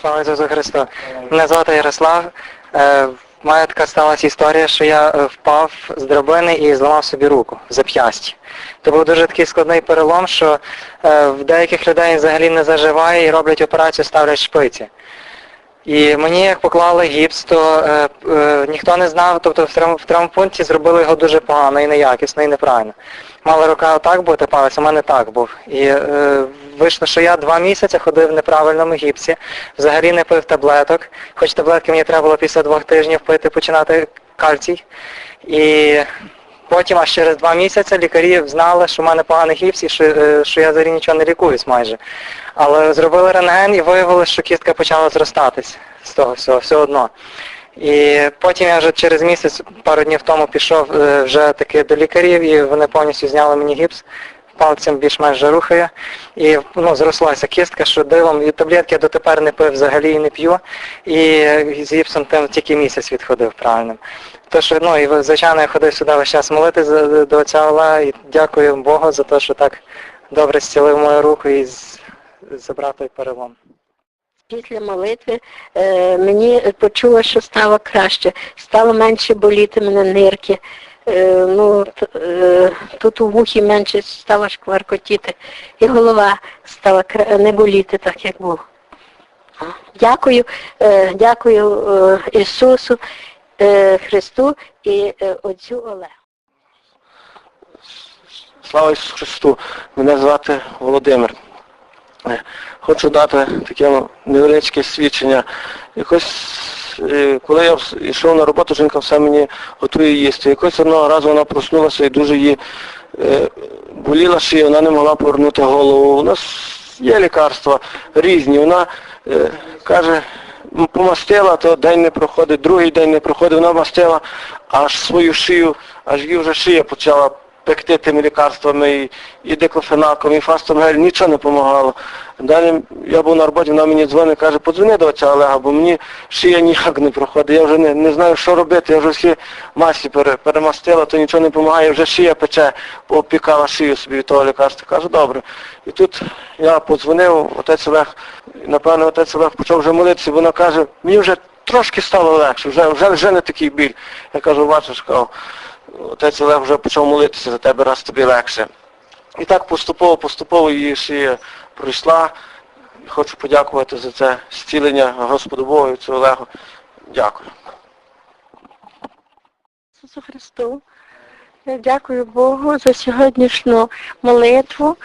Слава Ісусу Христу. Мене звати Ярослав. Е, в мене така сталася історія, що я е, впав з драбини і зламав собі руку в зап'ясті. Це був дуже такий складний перелом, що е, в деяких людей взагалі не заживає і роблять операцію, ставлять шпиці. І мені як поклали гіпс, то е, е, ніхто не знав, тобто в, травм, в травмпункті зробили його дуже погано і неякісно, і неправильно. Мала рука отак бути, палець, у мене так був. І е, вийшло, що я два місяці ходив в неправильному гіпсі, взагалі не пив таблеток, хоч таблетки мені треба було після двох тижнів пити, починати кальцій. І потім аж через два місяці лікарі знали, що в мене поганий гіпс і що, е, що я взагалі нічого не лікуюсь майже. Але зробили рентген і виявилося, що кістка почала зростатись з того всього, все одно. І потім я вже через місяць, пару днів тому пішов е, вже таки до лікарів і вони повністю зняли мені гіпс, пальцем більш-менш рухає. І ну, зрослася кістка, що дивом, і таблетки я дотепер не пив взагалі і не п'ю. І з гіпсом тим тільки місяць відходив правильним. То, що, ну, і звичайно, я ходив сюди весь час молитися до отця Олега і дякую Богу за те, що так добре зцілив мою руку і забрав той перелом. Після молитви е, мені почула, що стало краще. Стало менше боліти мене нирки. Е, ну, е, тут у вухі менше стало шкваркотіти. І голова стала не боліти так, як було. Дякую, е, дякую Ісусу Христу і Отцю Олегу. Слава Ісусу Христу! Мене звати Володимир. Хочу дати таке невеличке свідчення. Якось, коли я йшов на роботу, жінка все мені готує їсти. Якось одного разу вона проснулася і дуже її е, боліла шия, вона не могла повернути голову. У нас є лікарства різні. Вона е, каже, помастила, то день не проходить, другий день не проходить, вона мастила аж свою шию, аж її вже шия почала пекти тими лікарствами і, і диклофенаком, і фастомгель, нічого не допомагало. Далі я був на роботі, вона мені дзвонить, каже, подзвони до отця Олега, бо мені шия ніяк не проходить. Я вже не, не знаю, що робити, я вже всі масі пере, перемастила, то нічого не допомагає, вже шия пече, опікала шию собі від того лікарства. Кажу, добре. І тут я подзвонив, отець Олег, напевно, отець Олег почав вже молитися, вона каже, мені вже трошки стало легше, вже, вже, вже не такий біль. Я кажу, бачиш, отець Олег вже почав молитися за тебе, раз тобі легше. І так поступово, поступово її шия пройшла. Хочу подякувати за це зцілення Господу Богу і цю Олегу. Дякую. Ісусу Христу. Я дякую Богу за сьогоднішню молитву.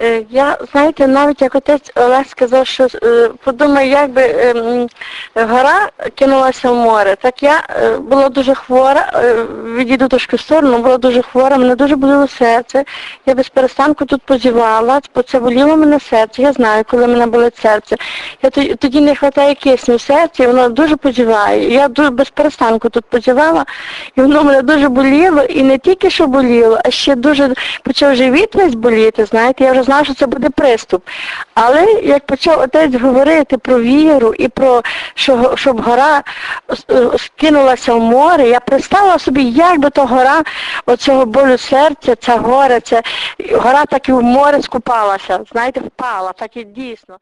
Е, Я, знаєте, навіть як отець Олег сказав, що е, подумай, як би ем, гора кинулася в море. Так я е, була дуже хвора, е, відійду трошки в сторону, була дуже хвора, мене дуже боліло серце. Я без перестанку тут позівала, це боліло мене серце. Я знаю, коли мене болить серце. Я тоді, тоді не вистачає кисню в серці, воно дуже позіває. Я дуже без перестанку тут позівала, і воно мене дуже боліло, і не тільки що боліло, а ще дуже почав живіт весь боліти, знаєте, я вже знала, що це буде приступ. Але як почав отець говорити про віру і про що, щоб гора е, скинулася в море, я представила собі, як би то гора оцього болю серця, ця гора, ця гора так і в море скупалася, знаєте, впала, так і дійсно.